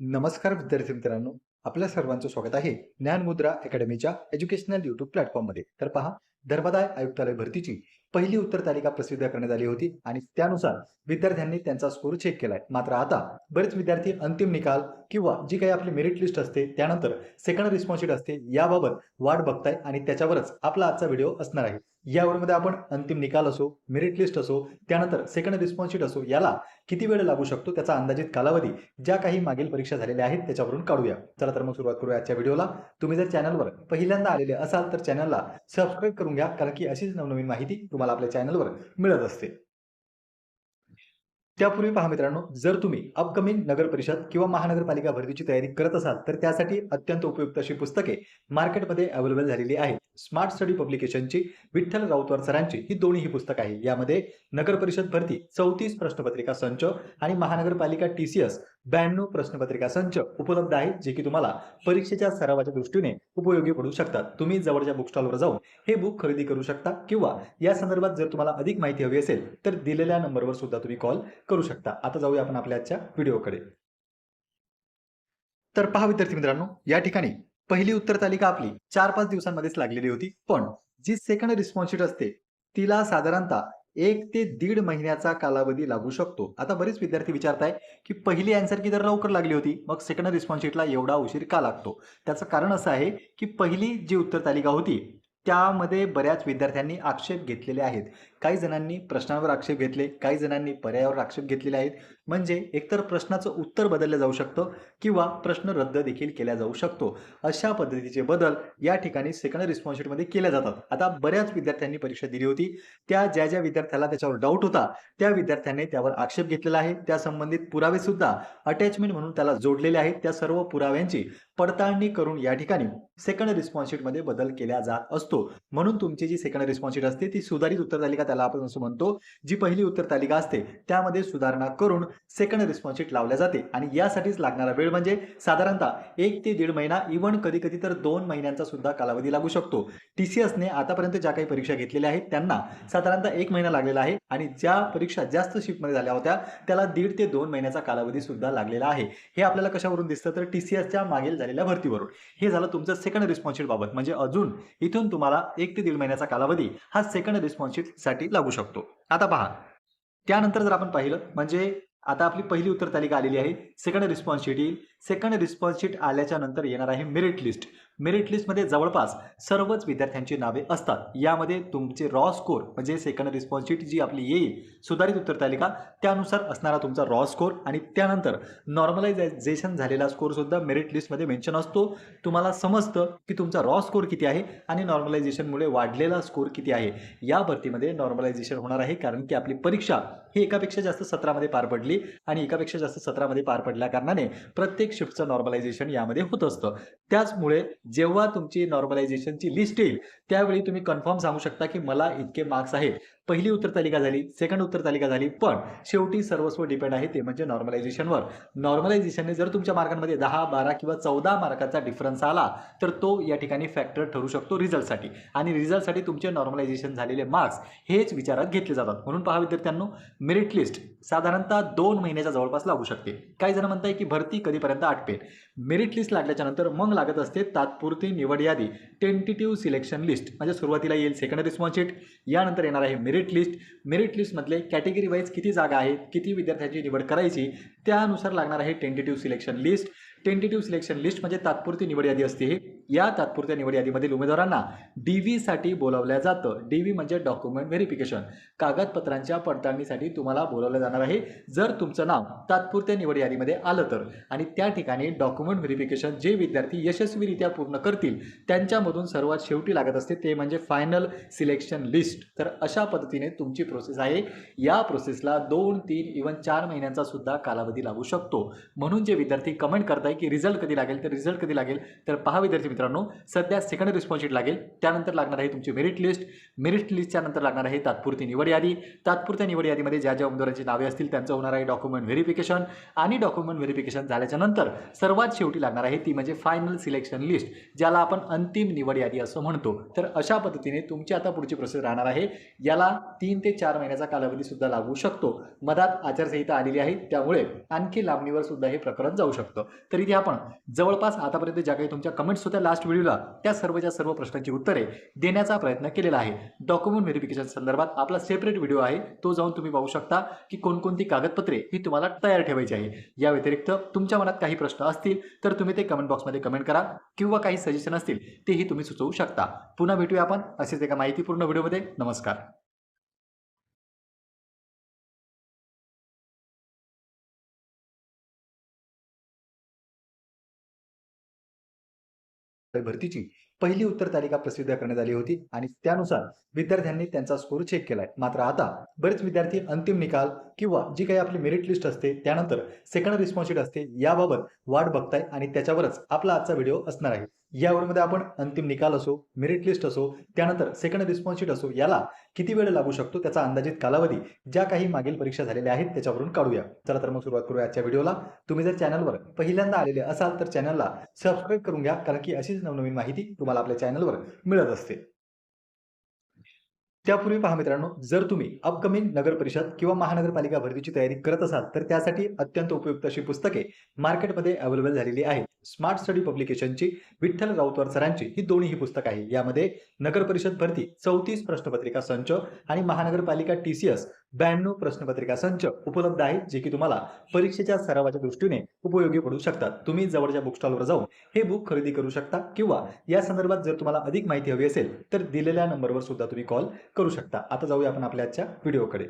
नमस्कार विद्यार्थी मित्रांनो. आपल्या सर्वांचं स्वागत आहे ज्ञानमुद्रा अकॅडमीच्या एज्युकेशनल युट्यूब प्लॅटफॉर्ममध्ये. तर पहा धर्मदाय आयुक्तालय भरतीची पहिली उत्तर तालिका प्रसिद्ध करण्यात आली होती आणि त्यानुसार विद्यार्थ्यांनी त्यांचा स्कोर चेक केलाय. मात्र आता बरेच विद्यार्थी अंतिम निकाल किंवा जी काही आपली मेरिट लिस्ट असते त्यानंतर सेकंड रिस्पॉन्सिट असते याबाबत वाट बघताय आणि त्याच्यावरच आपला आजचा व्हिडिओ असणार आहे. यावरमध्ये आपण अंतिम निकाल असो मेरिट लिस्ट असो त्यानंतर सेकंड रिस्पॉन्सिट असो याला किती वेळ लागू शकतो त्याचा अंदाजित कालावधी ज्या काही मागील परीक्षा झालेल्या आहेत त्याच्यावरून काढूया. चला तर मग सुरुवात करूया आजच्या व्हिडिओला तुम्ही जर चॅनलवर पहिल्यांदा आलेले असाल तर चॅनलला सबस्क्राईब करून घ्या कारण की अशीच नवनवीन माहिती तुम्हाला आपल्या चॅनलवर मिळत असते. त्यापूर्वी पहा मित्रांनो जर तुम्ही अपकमिंग नगर परिषद किंवा महानगरपालिका भरतीची तयारी करत असाल तर त्यासाठी अत्यंत उपयुक्त अशी पुस्तके मार्केटमध्ये अवेलेबल झालेली आहेत. स्मार्ट स्टडी पब्लिकेशनची विठ्ठल राऊतवार सरांची ही दोन्ही ही पुस्तक आहे यामध्ये नगर परिषद भरती चौतीस प्रश्नपत्रिका संच आणि महानगरपालिका टी ब्याण्णव प्रश्नपत्रिका संच उपलब्ध आहेत जे की तुम्हाला परीक्षेच्या सरावाच्या दृष्टीने उपयोगी पडू शकतात. तुम्ही जवळच्या बुक स्टॉलवर जाऊन हे बुक खरेदी करू शकता किंवा या संदर्भात जर तुम्हाला अधिक माहिती हवी असेल तर दिलेल्या नंबरवर सुद्धा तुम्ही कॉल करू शकता. आता जाऊया आपण आपल्या आजच्या व्हिडिओकडे. तर पहा विद्यार्थी मित्रांनो या ठिकाणी पहिली उत्तर तालिका आपली चार पाच दिवसांमध्येच लागलेली होती. पण जी सेकंड रिस्पॉन्स शीट असते तिला साधारणतः एक ते दीड महिन्याचा कालावधी लागू शकतो. आता बरेच विद्यार्थी विचारताय की पहिली अँसर की तर लवकर लागली होती मग सेकंड रिस्पॉन्स शीटला एवढा उशीर का लागतो? त्याचं कारण असं आहे की पहिली जी उत्तर तालिका होती त्यामध्ये बऱ्याच विद्यार्थ्यांनी आक्षेप घेतलेले आहेत. काही जणांनी प्रश्नावर आक्षेप घेतले काही जणांनी पर्यायावर आक्षेप घेतलेले आहेत. म्हणजे एकतर प्रश्नाचं उत्तर बदललं जाऊ शकतं किंवा प्रश्न रद्द देखील केला जाऊ शकतो. अशा पद्धतीचे बदल या ठिकाणी सेकंड रिस्पॉन्सिबिलिटीमध्ये केल्या जातात. आता बऱ्याच विद्यार्थ्यांनी परीक्षा दिली होती. त्या ज्या ज्या विद्यार्थ्याला त्याच्यावर डाऊट होता त्या विद्यार्थ्यांनी त्यावर आक्षेप घेतलेला आहे. त्या संबंधित पुरावे सुद्धा अटॅचमेंट म्हणून त्याला जोडलेले आहेत. त्या सर्व पुराव्यांची पडताळणी करून या ठिकाणी सेकंड रिस्पॉन्सिबिलिटीमध्ये बदल केला जात असतो. म्हणून तुमची जी सेकंड रिस्पॉन्सिबिलिटी असते ती सुधारित उत्तर तालिका त्याला आपण असं म्हणतो जी पहिली उत्तर तालिका असते त्यामध्ये सुधारणा करून सेकंड रिस्पॉन्स शीट लावल्या जाते. आणि यासाठीच लागणारा वेळ म्हणजे साधारणतः एक ते दीड महिना इव्हन कधी कधी तर दोन महिन्यांचा सुद्धा कालावधी लागू शकतो. टी सी एसने आतापर्यंत ज्या काही परीक्षा घेतलेल्या आहेत त्यांना साधारणतः एक महिना लागलेला आहे. आणि ज्या परीक्षा जास्त शिफ्टमध्ये झाल्या होत्या त्याला दीड ते दोन महिन्याचा कालावधी सुद्धा लागलेला आहे. हे आपल्याला कशावरून दिसतं? तर टी सी एसच्या मागील झालेल्या भरतीवरून. हे झालं तुमचं सेकंड रिस्पॉन्स शीट बाबत. म्हणजे अजून इथून तुम्हाला एक ते दीड महिन्याचा कालावधी हा सेकंड रिस्पॉन्स शीटसाठी लागू शकतो. आता पहा. त्यानंतर जर आपण पाहिलं म्हणजे आता आपली पहिली उत्तर तालिका आलेली आहे. सेकंड रिस्पॉन्स शीट येईल. सेकंड रिस्पॉन्स शीट आल्याच्यानंतर येणार आहे मेरिट लिस्ट मेरिट लिस्टमध्ये जवळपास सर्वच विद्यार्थ्यांची नावे असतात. यामध्ये तुमचे रॉ स्कोर म्हणजे सेकंड रिस्पॉन्सिटी जी आपली येईल सुधारित उत्तर तालिका त्यानुसार असणारा तुमचा रॉ स्कोर आणि त्यानंतर नॉर्मलायझेशन झालेला स्कोरसुद्धा मेरिट लिस्टमध्ये मेन्शन असतो. तुम्हाला समजतं की तुमचा रॉ स्कोर किती आहे आणि नॉर्मलायझेशनमुळे वाढलेला स्कोर किती आहे. या भरतीमध्ये नॉर्मलायझेशन होणार आहे कारण की आपली परीक्षा ही एकापेक्षा जास्त सत्रामध्ये पार पडली आणि एकापेक्षा जास्त सत्रामध्ये पार पडल्या कारणाने प्रत्येक शिफ्टचं नॉर्मलायझेशन यामध्ये होत असतं. त्याचमुळे जेव्हा तुमची नॉर्मलायझेशनची लिस्ट येईल त्यावेळी तुम्ही कन्फर्म सांगू शकता की मला इतके मार्क्स आहेत. पहिली उत्तर तालिका झाली सेकंड उत्तर तालिका झाली पण शेवटी सर्वस्व डिपेंड आहे ते म्हणजे नॉर्मलायझेशनवर नॉर्मलायझेशनने जर तुमच्या मार्कांमध्ये दहा बारा किंवा चौदा मार्काचा डिफरन्स आला तर तो या ठिकाणी फॅक्टर ठरू शकतो रिझल्टसाठी आणि रिझल्टसाठी तुमचे नॉर्मलायझेशन झालेले मार्क्स हेच विचारात घेतले जातात. म्हणून पहा विद्यार्थ्यांनो मेरिट लिस्ट साधारणतः दोन महिन्याच्या जवळपास लागू शकते. काही जण म्हणताय की भरती कधीपर्यंत आटपेल? मेरिट लिस्ट लागल्याच्या नंतर मग लागत असते तात तात्पुरती निवड यादी टेंटेटिव्ह सिलेक्शन लिस्ट म्हणजे सुरुवातीला येईल सेकंड रिस्पॉन्स यानंतर येणार आहे मेरिट लिस्ट मेरिट लिस्टमधले कॅटेगरी वाईज किती जागा आहेत किती विद्यार्थ्यांची निवड करायची त्यानुसार लागणार आहे tentative selection list tentative selection list म्हणजे तात्पुरती निवड यादी असते या तात्पुरत्या निवड यादीमधील उमेदवारांना डी व्हीसाठी बोलावलं जातं. डी व्ही म्हणजे डॉक्युमेंट व्हेरिफिकेशन कागदपत्रांच्या पडताळणीसाठी तुम्हाला बोलावलं जाणार आहे. जर तुमचं नाव तात्पुरत्या निवड यादीमध्ये आलं तर आणि त्या ठिकाणी डॉक्युमेंट व्हेरिफिकेशन जे विद्यार्थी यशस्वीरित्या पूर्ण करतील त्यांच्यामधून सर्वात शेवटी लागत असते ते म्हणजे फायनल सिलेक्शन लिस्ट तर अशा पद्धतीने तुमची प्रोसेस आहे. या प्रोसेसला दोन तीन इव्हन चार महिन्यांचा सुद्धा कालावधी लागू शकतो. म्हणून जे विद्यार्थी कमेंट करतात आहे की रिझल्ट कधी लागेल? तर रिझल्ट कधी लागेल? तर पहा विद्यार्थी मित्रांनो सध्या सेकंड रिस्पॉन्स लागेल. त्यानंतर लागणार आहे तुमची मेरिट लिस्ट मेरिट लिस्टच्या नंतर लागणार आहे तात्पुरती निवड यादी. तात्पुरत्या निवड यादीमध्ये ज्या ज्या उमेदवारांची नावे असतील त्यांचं होणार आहे डॉक्युमेंट व्हेरिफिकेशन आणि डॉक्युमेंट व्हेरिफिकेशन झाल्याच्यानंतर सर्वात शेवटी लागणार आहे ती म्हणजे फायनल सिलेक्शन लिस्ट ज्याला आपण अंतिम निवड यादी असं म्हणतो. तर अशा पद्धतीने तुमची आता पुढची प्रोसेस राहणार आहे. याला तीन ते चार महिन्याचा कालावधी सुद्धा लागू शकतो. मधात आचारसंहिता आलेली आहे त्यामुळे आणखी लांबणीवर सुद्धा हे प्रकरण जाऊ शकतं. तर इथे आपण जवळपास आतापर्यंत ज्या काही तुमच्या कमेंट्स होत्या लास्ट व्हिडिओला त्या सर्वच्या सर्व प्रश्नांची उत्तरे देण्याचा प्रयत्न केलेला आहे. डॉक्युमेंट व्हेरिफिकेशन संदर्भात आपला सेपरेट व्हिडिओ आहे. तो जाऊन तुम्ही पाहू शकता की कोणकोणती कागदपत्रे ही तुम्हाला तयार ठेवायची आहे. या व्यतिरिक्त तुमच्या मनात काही प्रश्न असतील तर तुम्ही ते कमेंट बॉक्समध्ये कमेंट करा किंवा काही सजेशन असतील तेही तुम्ही सुचवू शकता. पुन्हा भेटूया आपण असेच एका माहितीपूर्ण व्हिडिओमध्ये नमस्कार. भरतीची. पहिली उत्तर तालिका प्रसिद्ध करण्यात आली होती आणि त्यानुसार विद्यार्थ्यांनी त्यांचा स्कोर चेक केलाय. मात्र आता बरेच विद्यार्थी अंतिम निकाल किंवा जी काही आपली मेरिट लिस्ट असते त्यानंतर सेकंड रिस्पॉन्स शीट असते याबाबत वाट बघताय आणि त्याच्यावरच आपला आजचा व्हिडिओ असणार आहे. यावरमध्ये आपण अंतिम निकाल असो मेरिट लिस्ट असो त्यानंतर सेकंड रिस्पॉन्स शीट असो याला किती वेळ लागू शकतो त्याचा अंदाजित कालावधी ज्या काही मागील परीक्षा झालेल्या आहेत त्याच्यावरून काढूया. चला तर मग सुरुवात करूया आजच्या व्हिडिओला तुम्ही जर चॅनलवर पहिल्यांदा आलेले असाल तर चॅनलला सबस्क्राईब करून घ्या कारण की अशीच नवनवीन माहिती तुम्हाला आपल्या चॅनलवर मिळत असते. त्यापूर्वी पहा मित्रांनो जर तुम्ही अपकमिंग नगर परिषद किंवा महानगरपालिका भरतीची तयारी करत असाल तर त्यासाठी अत्यंत उपयुक्त अशी पुस्तके मार्केटमध्ये अवेलेबल झालेली आहेत. स्मार्ट स्टडी पब्लिकेशनची विठ्ठल राऊतवर सरांची ही दोन्ही ही पुस्तक आहे यामध्ये नगर परिषद भरती चौतीस प्रश्नपत्रिका संच आणि महानगरपालिका टी सी एस ब्याण्णव प्रश्नपत्रिका संच उपलब्ध आहेत जे की तुम्हाला परीक्षेच्या सरावाच्या दृष्टीने उपयोगी पडू शकतात. तुम्ही जवळच्या बुक स्टॉलवर जाऊन हे बुक खरेदी करू शकता किंवा या संदर्भात जर तुम्हाला अधिक माहिती हवी असेल तर दिलेल्या नंबरवर सुद्धा तुम्ही कॉल करू शकता. आता जाऊया आपण आपल्या आजच्या व्हिडिओकडे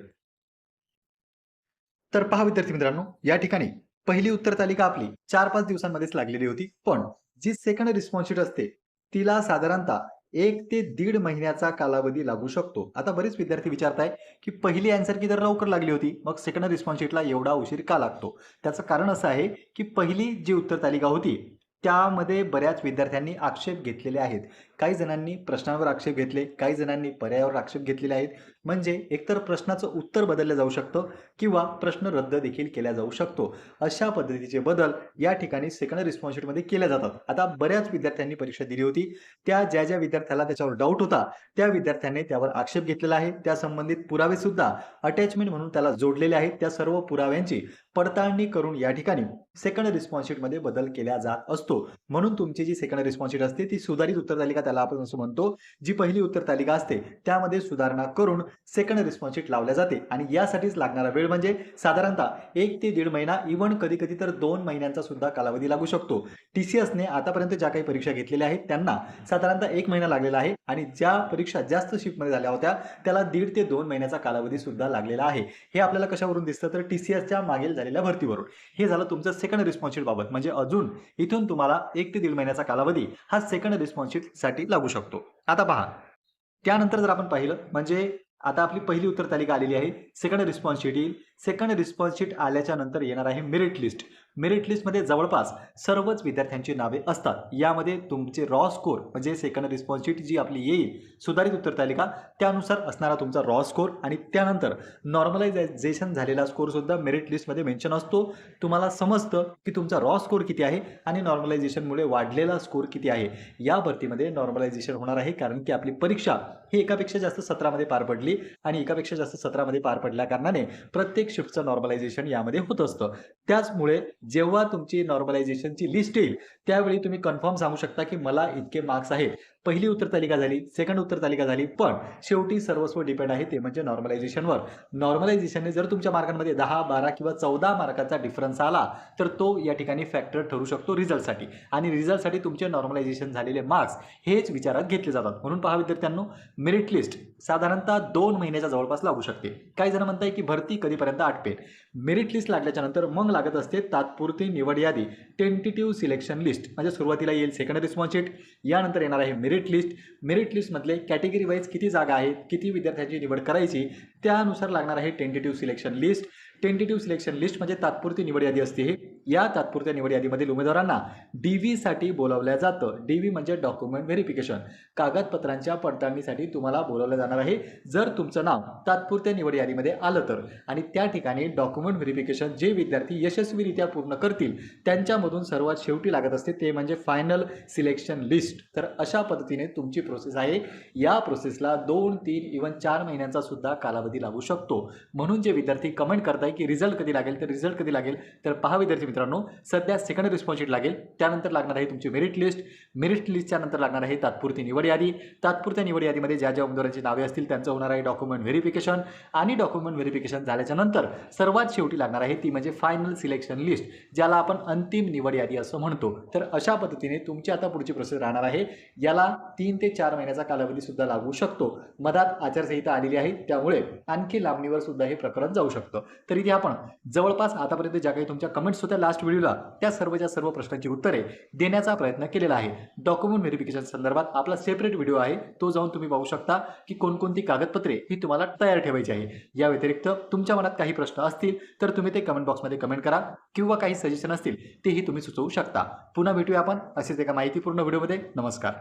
तर पहा विद्यार्थी मित्रांनो या ठिकाणी पहिली उत्तर तालिका आपली चार पाच दिवसांमध्येच लागलेली होती. पण जी सेकंड रिस्पॉन्स शीट असते तिला साधारणतः एक ते दीड महिन्याचा कालावधी लागू शकतो. आता बरेच विद्यार्थी विचारताय की पहिली अँसर की तर लवकर लागली होती मग सेकंड रिस्पॉन्स शीटला एवढा उशीर का लागतो? त्याचं कारण असं आहे की पहिली जी उत्तर तालिका होती त्यामध्ये बऱ्याच विद्यार्थ्यांनी आक्षेप घेतलेले आहेत. काही जणांनी प्रश्नांवर आक्षेप घेतले काही जणांनी पर्यायावर आक्षेप घेतलेले आहेत. म्हणजे एकतर प्रश्नाचं उत्तर बदललं जाऊ शकतं किंवा प्रश्न रद्द देखील केला जाऊ शकतो. अशा पद्धतीचे बदल या ठिकाणी सेकंड रिस्पॉन्सिबिलिटीमध्ये केल्या जातात. आता बऱ्याच विद्यार्थ्यांनी परीक्षा दिली होती. त्या ज्या ज्या विद्यार्थ्याला त्याच्यावर डाऊट होता त्या विद्यार्थ्यांनी त्यावर आक्षेप घेतलेला आहे. त्या संबंधित पुरावे सुद्धा अटॅचमेंट म्हणून त्याला जोडलेले आहेत. त्या सर्व पुराव्यांची पडताळणी करून या ठिकाणी सेकंड रिस्पॉन्सिबिलिटीमध्ये बदल केला जात असतो. म्हणून तुमची जी सेकंड रिस्पॉन्सिबिलिटी असते ती सुधारित उत्तर तालिका त्याला आपण असं म्हणतो जी पहिली उत्तर तालिका असते त्यामध्ये सुधारणा करून सेकंड रिस्पॉन्स शीट लावल्या जाते. आणि यासाठीच लागणारा वेळ म्हणजे साधारणतः एक ते दीड महिना इव्हन कधी कधी तर दोन महिन्यांचा सुद्धा कालावधी लागू शकतो. टी सी एसने आतापर्यंत ज्या काही परीक्षा घेतलेल्या आहेत त्यांना साधारणतः एक महिना लागलेला आहे. आणि ज्या परीक्षा जास्त शिफ्टमध्ये झाल्या होत्या त्याला दीड ते दोन महिन्याचा कालावधी सुद्धा लागलेला आहे. हे आपल्याला कशावरून दिसतं? तर टी सी एसच्या मागील झालेल्या भरतीवरून. हे झालं तुमचं सेकंड रिस्पॉन्स शीट बाबत. म्हणजे अजून इथून तुम्हाला एक ते दीड महिन्याचा कालावधी. हा सेकंड रिस्पॉन्स शीट साठी लागू शकतो. आता पहा. त्यानंतर जर आपण पाहिलं म्हणजे आता आपली पहिली उत्तर तालिका आलेली आहे. सेकंड रिस्पॉन्स शीट येईल. सेकंड रिस्पॉन्स शीट आल्याच्यानंतर येणार आहे मेरिट लिस्ट मेरिट लिस्टमध्ये जवळपास सर्वच विद्यार्थ्यांची नावे असतात. यामध्ये तुमचे रॉ स्कोर म्हणजे सेकंड रिस्पॉन्सिबिलिटी जी आपली येईल सुधारित उत्तर तालिका त्यानुसार असणारा तुमचा रॉ स्कोर आणि त्यानंतर नॉर्मलायझेशन झालेला स्कोरसुद्धा मेरिट लिस्टमध्ये मेन्शन असतो. तुम्हाला समजतं की तुमचा रॉ स्कोर किती आहे आणि नॉर्मलायझेशनमुळे वाढलेला स्कोर किती आहे. या भरतीमध्ये नॉर्मलायझेशन होणार आहे कारण की आपली परीक्षा ही एकापेक्षा जास्त सत्रामध्ये पार पडली आणि एकापेक्षा जास्त सत्रामध्ये पार पडल्या कारणाने प्रत्येक शिफ्टचं नॉर्मलायझेशन यामध्ये होत असतं. त्याचमुळे जेव्हा तुमची नॉर्मलायझेशनची लिस्ट येईल त्यावेळी तुम्ही कन्फर्म सांगू शकता की मला इतके मार्क्स आहेत. पहिली उत्तर तालिका झाली सेकंड उत्तर तालिका झाली पण शेवटी सर्वस्व डिपेंड आहे ते म्हणजे नॉर्मलायझेशनवर नॉर्मलायझेशनने जर तुमच्या मार्कांमध्ये दहा बारा किंवा चौदा मार्काचा डिफरन्स आला तर तो या ठिकाणी फॅक्टर ठरू शकतो रिझल्टसाठी आणि रिझल्टसाठी तुमचे नॉर्मलायझेशन झालेले मार्क्स हेच विचारात घेतले जातात. म्हणून पहा विद्यार्थ्यांनो मेरिट लिस्ट साधारणतः दोन महिन्याच्या जवळपास लागू शकते. काही जण म्हणताय की भरती कधीपर्यंत आटपेल? मेरिट लिस्ट लागल्याच्या नंतर मग लागत असते तात्पुरती निवड यादी टेंटेटिव्ह सिलेक्शन लिस्ट म्हणजे सुरुवातीला येईल सेकंड रिस्पॉन्स शीट यानंतर येणार आहे मेरिट लिस्ट मेरिट लिस्टमधले कॅटेगरी वाईज किती जागा आहेत किती विद्यार्थ्यांची निवड करायची त्यानुसार लागणार आहे tentative selection list tentative selection list म्हणजे तात्पुरती निवड यादी असते. हे या तात्पुरत्या निवड यादीमधील उमेदवारांना डी व्हीसाठी बोलावलं जातं. डी व्ही म्हणजे डॉक्युमेंट व्हेरिफिकेशन कागदपत्रांच्या पडताळणीसाठी तुम्हाला बोलावलं जाणार आहे. जर तुमचं नाव तात्पुरत्या निवड यादीमध्ये आलं तर आणि त्या ठिकाणी डॉक्युमेंट व्हेरिफिकेशन जे विद्यार्थी यशस्वीरित्या पूर्ण करतील त्यांच्यामधून सर्वात शेवटी लागत असते ते म्हणजे फायनल सिलेक्शन लिस्ट तर अशा पद्धतीने तुमची प्रोसेस आहे. या प्रोसेसला दोन तीन इव्हन चार महिन्यांचा सुद्धा कालावधी लागू शकतो. म्हणून जे विद्यार्थी कमेंट करताय की रिझल्ट कधी लागेल तर रिझल्ट कधी लागेल तर पहा विद्यार्थी मित्रांनो सध्या सेकंड रिस्पॉन्सिट लागेल. त्यानंतर लागणार आहे तुमची मेरिट लिस्ट मेरिट लिस्टच्या नंतर लागणार आहे तात्पुरती निवड यादी. तात्पुरत्या निवड यादीमध्ये ज्या ज्या उमेदवारांची नावे असतील त्यांचं होणार आहे डॉक्युमेंट व्हेरिफिकेशन आणि डॉक्युमेंट व्हेरिफिकेशन झाल्याच्यानंतर सर्वात शेवटी लागणार आहे ती म्हणजे फायनल सिलेक्शन लिस्ट ज्याला आपण अंतिम निवड यादी असं म्हणतो. तर अशा पद्धतीने तुमची आता पुढची प्रोसेस राहणार आहे. याला तीन ते चार महिन्याचा कालावधी सुद्धा लागू शकतो. मधात आचारसंहिता आलेली आहे त्यामुळे आणखी लांबणीवर सुद्धा हे प्रकरण जाऊ शकतं. तर इथे आपण जवळपास आतापर्यंत ज्या काही तुमच्या कमेंट्स होत्या लास्ट व्हिडिओला त्या सर्वच्या सर्व प्रश्नांची उत्तरे देण्याचा प्रयत्न केलेला आहे. डॉक्युमेंट व्हेरिफिकेशन संदर्भात आपला सेपरेट व्हिडिओ आहे. तो जाऊन तुम्ही पाहू शकता की कोणकोणती कागदपत्रे ही तुम्हाला तयार ठेवायची आहे. या व्यतिरिक्त तुमच्या मनात काही प्रश्न असतील तर तुम्ही ते कमेंट बॉक्समध्ये कमेंट करा. किंवा काही सजेशन असतील तेही तुम्ही सुचवू शकता. पुन्हा भेटूया आपण असेच एका माहितीपूर्ण व्हिडिओमध्ये नमस्कार.